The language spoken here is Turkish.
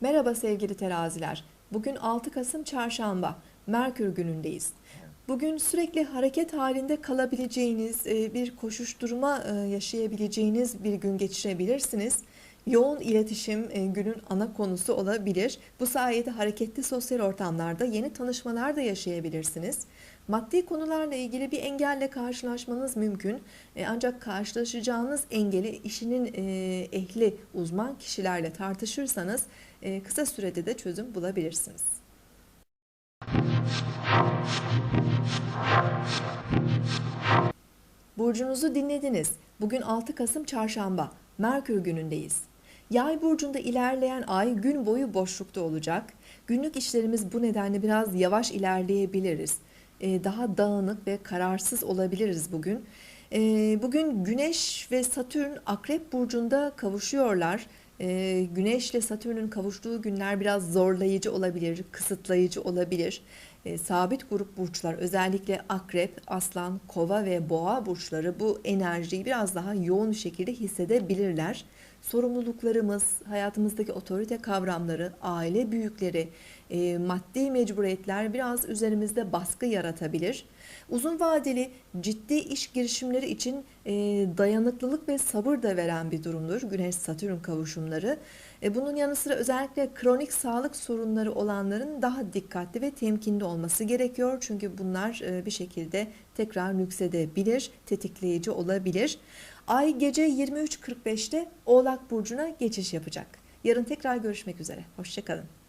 Merhaba sevgili teraziler. Bugün 6 Kasım Çarşamba. Merkür günündeyiz. Bugün sürekli hareket halinde kalabileceğiniz, e, bir koşuşturma e, yaşayabileceğiniz bir gün geçirebilirsiniz. Yoğun iletişim e, günün ana konusu olabilir. Bu sayede hareketli sosyal ortamlarda yeni tanışmalar da yaşayabilirsiniz. Maddi konularla ilgili bir engelle karşılaşmanız mümkün. E, Ancak karşılaşacağınız engeli işinin e, ehli uzman kişilerle tartışırsanız kısa sürede de çözüm bulabilirsiniz. Burcunuzu dinlediniz. Bugün 6 Kasım Çarşamba. Merkür günündeyiz. Yay burcunda ilerleyen ay gün boyu boşlukta olacak. Günlük işlerimiz bu nedenle biraz yavaş ilerleyebiliriz. Ee, Daha dağınık ve kararsız olabiliriz bugün. Ee, Bugün Güneş ve Satürn Akrep burcunda kavuşuyorlar. Ee, Güneş ile Satürn'ün kavuştuğu günler biraz zorlayıcı olabilir, kısıtlayıcı olabilir. Ee, Sabit grup burçlar özellikle Akrep, Aslan, Kova ve Boğa burçları bu enerjiyi biraz daha yoğun şekilde hissedebilirler. Sorumluluklarımız, hayatımızdaki otorite kavramları, aile büyükleri, e, maddi mecburiyetler biraz üzerimizde baskı yaratabilir. Uzun vadeli ciddi iş girişimleri için e, dayanıklılık ve sabır da veren bir durumdur Güneş-Satürn kavuşumları. E, bunun yanı sıra özellikle kronik sağlık sorunları olanların daha dikkatli ve temkinli olması gerekiyor. Çünkü bunlar e, bir şekilde tekrar nüksedebilir, tetikleyici olabilir. Ay gece 23.45'te Oğlak Burcu'na geçiş yapacak. Yarın tekrar görüşmek üzere. Hoşçakalın.